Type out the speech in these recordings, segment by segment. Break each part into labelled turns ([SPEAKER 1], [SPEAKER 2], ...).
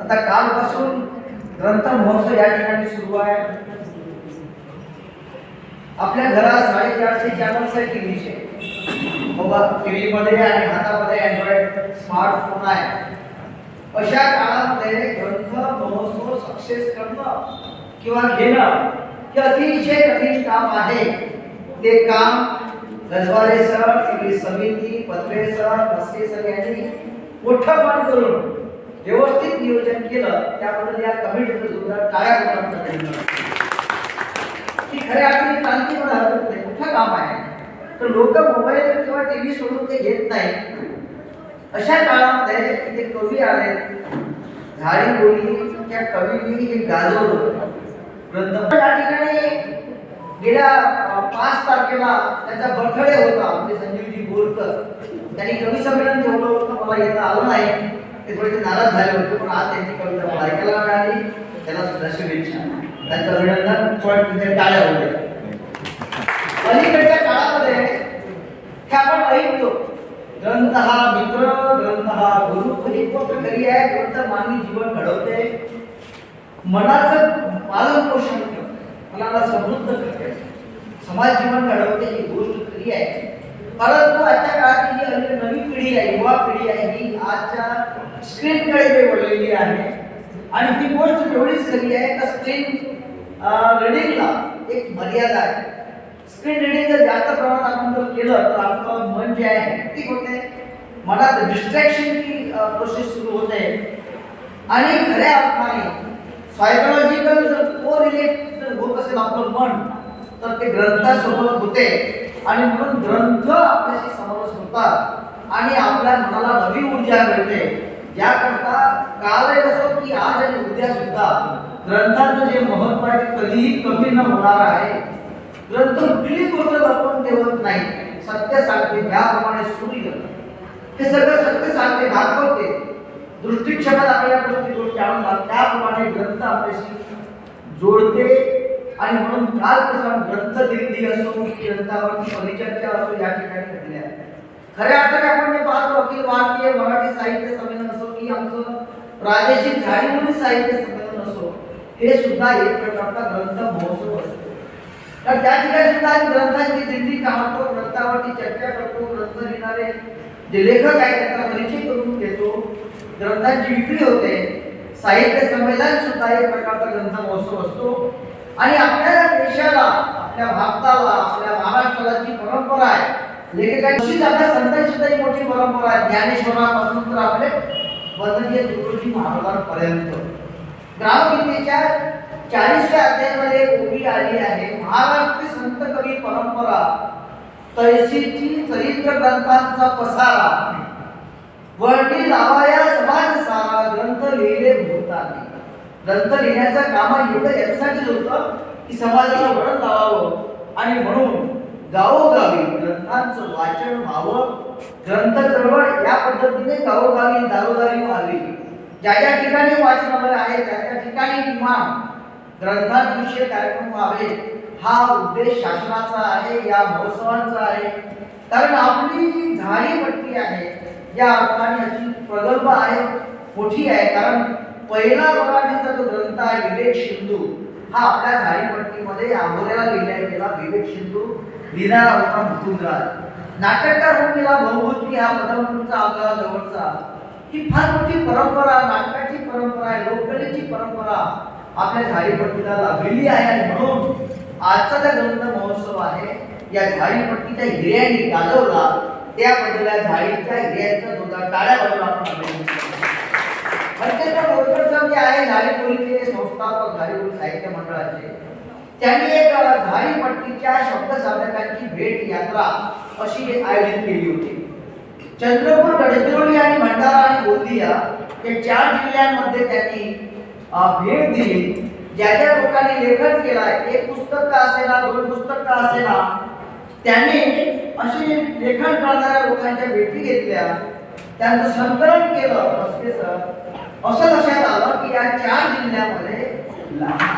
[SPEAKER 1] आता कालपासून ग्रंथ महोत्सव या ठिकाणी सुरू आहे. आपल्या घरात साडेचारशे चॅनल्स आहे. टीव्हीचे मोबाईल टीव्ही मध्ये आणि हातामध्ये अँड्रॉइड स्मार्टफोन आहे. अशा काळामध्ये ग्रंथ महोत्सव सक्सेस करणं किंवा घेणं हे अतिशय कठीण काम आहे. ते काम रजवाडे सर समिती पत्रे सर मस्के सर यांनी मोठं काम करून व्यवस्थित नियोजन केलं त्याबद्दल या कमिटीचं जोरदार टाळ्या करून की खऱ्या अर्थाने क्रांती पण हरकत नाही. मोठं काम आहे? तर लोक मोबाईल किंवा टीव्ही सोडून ते घेत नाही. अशा काळामध्ये इथे कवी आले. झाडी बोली त्या कवींनी हे गाजवलं. ग्रंथ या ठिकाणी गेल्या पाच तारखेला त्यांचा बर्थडे होता. आमचे संजीवजी बोरकर. त्यांनी कवी संमेलन ठेवलं होतं. मला येता आलं नाही. ते थोडेसे नाराज झाले होते पण आज त्यांची कविता मला ऐकायला मिळाली. त्यांना सुद्धा शुभेच्छा. त्यांचं अभिनंदन पण तिथे टाळ्या होत्या. अलीकडच्या काळामध्ये हे आपण ऐकतो. ग्रंथ हा मित्र ग्रंथ हा गुरु ही गोष्ट खरी आहे ग्रंथ मानवी जीवन घडवते. मनाचं पालन पोषण करते. मनाला समृद्ध करते. समाज जीवन घडवते ही गोष्ट खरी आहे. परंतु आजच्या काळातली जी अली नवी पिढी आहे युवा पिढी आहे ही आजच्या स्क्रीनकडे जे वळलेली आहे. आणि ती गोष्ट एवढीच खरी आहे का स्क्रीन रीडिंगला एक मर्यादा आहे. स्क्रीन रीडिंग जर जास्त प्रमाणात आपण जर केलं तर आपलं मन जे आहे हॅक्टिक होते. मनात डिस्ट्रॅक्शनची प्रोसेस सुरू होते. आणि खऱ्या अर्थाने सायकोलॉजिकल जर को रिलेट जर होत असेल आपलं मन तर ते ग्रंथासोबत होते. आणि म्हणून ग्रंथ आपल्याशी समरस होतात आणि आपल्या मनाला नवी ऊर्जा मिळते. याकरता काल असो की आज आणि उद्या सुद्धा. ग्रंथाचं जे महत्त्व आहे ते कधीही कमी न होणार आहे. ग्रंथ कुठली गोष्ट आपण ठेवत नाही. सत्य सांगते ज्याप्रमाणे सूर्य हे सगळं सत्य सांगते दाखवते. दृष्टिक्षेपात आपल्या गोष्टी गोष्टी आणून त्याप्रमाणे ग्रंथ आपल्याशी जोडते. आणि म्हणून काल कसं ग्रंथ दिंडी असो ग्रंथावरती परिचर्चा असो या ठिकाणी घडल्या. खऱ्या अर्थाने आपण जे पाहतो अखिल भारतीय मराठी साहित्य संमेलन असो की आमचं प्रादेशिक झाडीमुली साहित्य संमेलन असो हे सुद्धा एक प्रकारचा ग्रंथ महोत्सव असतो. तर त्या ठिकाणी सुद्धा आम्ही ग्रंथांची दिंडी काढतो ग्रंथावरती चर्चा करतो ग्रंथ लिहिणारे जे लेखक आहेत त्यांना परिचय करून घेतो. ग्रंथांची विक्री होते. साहित्य संमेलन सुद्धा एक प्रकारचा ग्रंथ महोत्सव असतो. आणि आपल्या देशाला आपल्या भारताला आपल्या महाराष्ट्राला जी परंपरा आहे म्हणजे लेखकांची आपल्या संतांची सुद्धा एक मोठी परंपरा आहे. ज्ञानेश्वरापासून तर आपले वंदनीय तुकडोजी महाराजांपर्यंत. ग्रामगीतेच्या चाळीसव्या अध्यायामध्ये उभी आली आहे. महाराष्ट्र संत कवी परंपरा तैसीची चरित्र ग्रंथांचा पसारा. वर्णी लावाया समाज सारा ग्रंथ लिहिले भूताने. ग्रंथ लिहिण्याचं काम एवढं याच्यासाठीच होतं की समाजाला वळण लावावं. आणि म्हणून गावोगावी ग्रंथांचं वाचन व्हावं ग्रंथ चळवळ या पद्धतीने गावोगावी दारोदारी व्हावी. ज्या ज्या ठिकाणी वाचनालय आहे त्या त्या ठिकाणी किमान ग्रंथांविषयी कार्यक्रम व्हावे. हा उद्देश शासनाचा आहे या महोत्सवांचा आहे. कारण आपली जी झाडी पट्टी आहे या अर्थाने अशी प्रगल्भ आहे मोठी आहे. कारण पहिला मराठीचा जो ग्रंथ आहे विवेक सिंधू हा आपल्या झाडीपट्टीमध्ये आंबोऱ्याला लिहिला गेला विवेक सिंधू. लिहिणारा होता मुकुंदराज नाटककार होऊन गेला बहुभूती हा पदमपूरचा आपल्याला जवळचा. ही फार मोठी परंपरा नाटकाची परंपरा आहे लोककलेची परंपरा आपल्या झाडीपट्टीला लाभलेली आहे आणि म्हणून आजचा जो ग्रंथ महोत्सव आहे या झाडीपट्टीच्या हिऱ्यांनी गाजवला त्याबद्दल या झाडीच्या हिऱ्यांचा जोरदार टाळ्या वाजवला आपण बोरकर म्हणजे साहेब जे आहे झाडीपुरीचे संस्थापक झाडीपुरी साहित्य मंडळाचे त्यांनी एक अ, झाडीपट्टीच्या शब्द साधकांची भेट यात्रा अशी आयोजित केली होती. चंद्रपूर गडचिरोली आणि भंडारा आणि गोंदिया या चार जिल्ह्यांमध्ये त्यांनी भेट दिली. ज्या ज्या लोकांनी लेखन केलं आहे एक पुस्तक का असेना दोन पुस्तक का असेना त्यांनी अशी लेखन करणाऱ्या लोकांच्या भेटी घेतल्या. त्यांचं संकलन केलं सर. असं लक्षात आलं की या चार जिल्ह्यामध्ये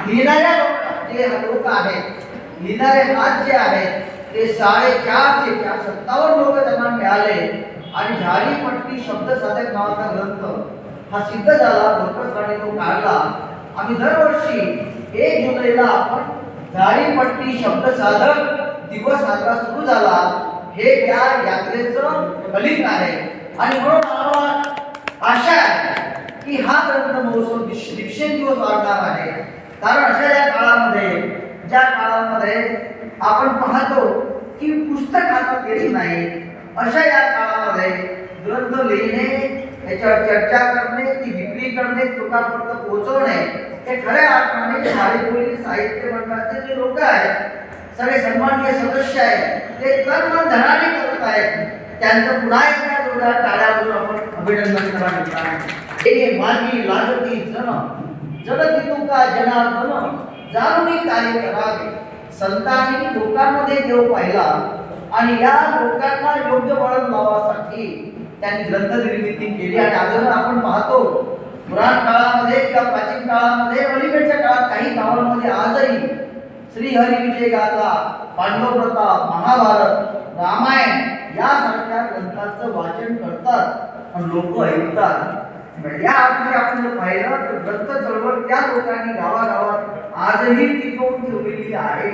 [SPEAKER 1] लिहिणाऱ्या जे लोक आहेत. लिहिणारे हात जे आहेत ते साडेचारशे चार सत्तावन्न लोक त्यांना मिळाले. आणि झाडीपट्टी शब्द साधक नावाचा ग्रंथ. हा सिद्ध झाला भरकसपणे तो काढला. आम्ही दरवर्षी एक जुलैला आपण जाळीपट्टी शब्द साधक दिवस साजरा सुरू झाला. हे त्या यात्रेचं फलित आहे. आणि म्हणून आम्हाला आशा आहे की हा ग्रंथ महोत्सव दिवस- दिवसेंदिवस वाढणार आहे. कारण अशा या ज्या काळामध्ये आपण पाहतो की पुस्तक हातात गेली नाही अशा या काळामध्ये ग्रंथ लिहिणे त्याच्यावर चर्चा करणे ती विक्री करणे लोकांपर्यंत पोहोचवणे हे खऱ्या अर्थाने शाळेपुरी साहित्य मंडळाचे जे लोक आहेत सगळे सन्माननीय सदस्य आहेत ते तन धनाने करत आहेत. त्यांचं पुन्हा एकदा जोरदार टाळ्यावरून आपण अभिनंदन करा हे मार्गी लागती जन जगती का जनार्दन. जाणून कार्य करावे. संतांनी लोकांमध्ये देव पाहिला आणि या लोकांना योग्य वळण लावासाठी त्यांनी ग्रंथ निर्मिती केली आणि अजून आपण पाहतो पुराण काळामध्ये किंवा प्राचीन काळामध्ये अलीकडच्या काळात काही गावांमध्ये आजही श्रीहरी विजय गाथा पांडव प्रताप महाभारत रामायण यासारख्या ग्रंथांचं वाचन करतात. आणि लोक ऐकतात. या अर्थी आपण पाहिलं तर दत्त चळवळ त्या लोकांनी गावागावात आजही टिकवून ठेवलेली आहे.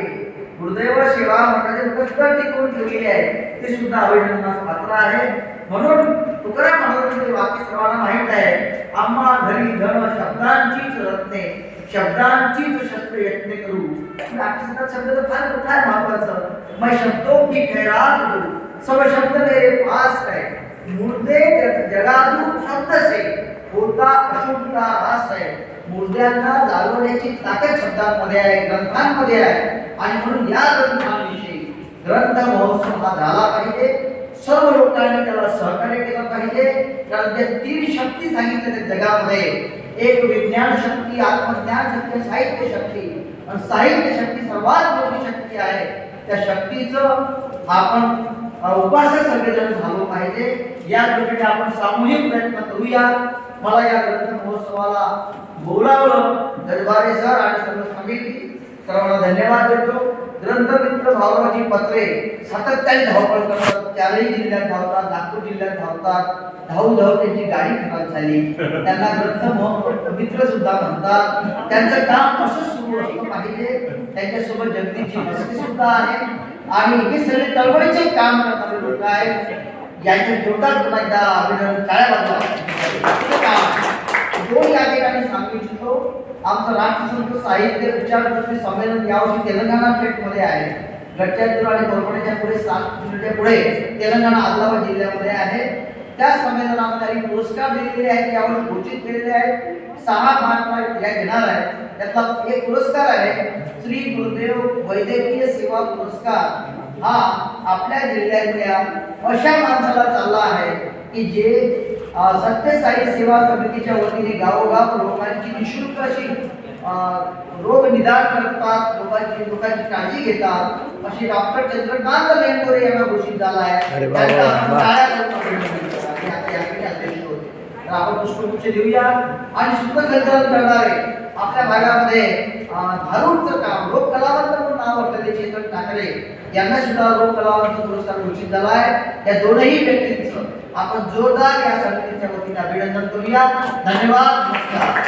[SPEAKER 1] गुरुदैव सेवा मंडळाचे कष्ट टिकवून ठेवलेली आहे ते सुद्धा अभिनंदनास पात्र आहे. म्हणून तुकाराम महाराजांचे वाक्य सर्वांना माहीत आहे. आम्हा घरी धन शब्दांचीच रत्ने शब्दांचीच शस्त्र यत्न करू. बाकी शब्द तर फार मोठा आहे महत्वाचं. मैं शब्दों की खैरात हूँ सब शब्द मेरे पास है मुर्दे जगातून शब्दसे होता अशुद्ध का आहे मुर्द्यांना जागवण्याची ताकद शब्दांमध्ये आहे ग्रंथांमध्ये आहे. आणि म्हणून या ग्रंथांविषयी ग्रंथ महोत्सव हा झाला पाहिजे. सर्व लोकांनी त्याला सहकार्य केलं पाहिजे. कारण त्या तीन शक्ती सांगितल्या त्या जगामध्ये. एक विज्ञान शक्ती आत्मज्ञान शक्ती साहित्य शक्ती. आणि साहित्य शक्ती सर्वात मोठी शक्ती आहे. त्या शक्तीचं आपण उपासक सगळेजण झालो पाहिजे या दृष्टीने आपण सामूहिक प्रयत्न करूया. मला या ग्रंथ महोत्सवाला बोलावलं. दरबारे सर आणि सर्व समिती सर्वांना धन्यवाद देतो. ग्रंथमित्र भावनाची पत्रे सातत्याने धावपळ करतात. चारही जिल्ह्यात धावतात नागपूर जिल्ह्यात धावतात. धावू धाव त्यांची गाडी खराब झाली. त्यांना ग्रंथ मित्र सुद्धा म्हणतात. त्यांचं काम असं सुरू असलं पाहिजे. त्यांच्यासोबत जगदीची मस्ती सुद्धा आहे आणि हे सगळे चळवळीचे काम करणारे लोक आहेत. यांच्या जोरदार पुन्हा एकदा अभिनंदन. टाळ्या वाजवा. दोन या ठिकाणी सांगू इच्छितो. आमचं राष्ट्रसंत साहित्य विचारगोष्ठी संमेलन यावर्षी तेलंगणा स्टेटमध्ये आहे. गडचिरोली आणि कोरपडेच्या पुढे सात पुढे तेलंगणा आदिलाबाद जिल्ह्यामध्ये आहे. त्या संमेलनामध्ये पुरस्कार दिलेले आहेत यावर घोषित केलेले आहेत. सहा मार्क या घेणार आहे त्यातला एक पुरस्कार आहे श्री गुरुदेव वैद्यकीय सेवा पुरस्कार. हा आपल्या जिल्ह्यातल्या अशा माणसाला चालला आहे की जे सत्यसाई सेवा समितीच्या वतीने गावोगाव लोकांची निशुल्क अशी रोग निदान करतात लोकांची लोकांची काळजी घेतात अशी डॉक्टर चंद्रकांत लेंडोरे यांना घोषित झाला आहे. तर आपण पुष्पगुच्छ देऊया आणि सूत्रसंचालन करणारे आपल्या भागामध्ये अ, धारूरचं काम लोक कलावंत म्हणून नाव असलेले चेतन ठाकरे यांना सुद्धा लोक कलावंत पुरस्कार घोषित झाला आहे या दोनही व्यक्तींचं आपण जोरदार या समितीच्या वतीने अभिनंदन करूया. धन्यवाद. नमस्कार.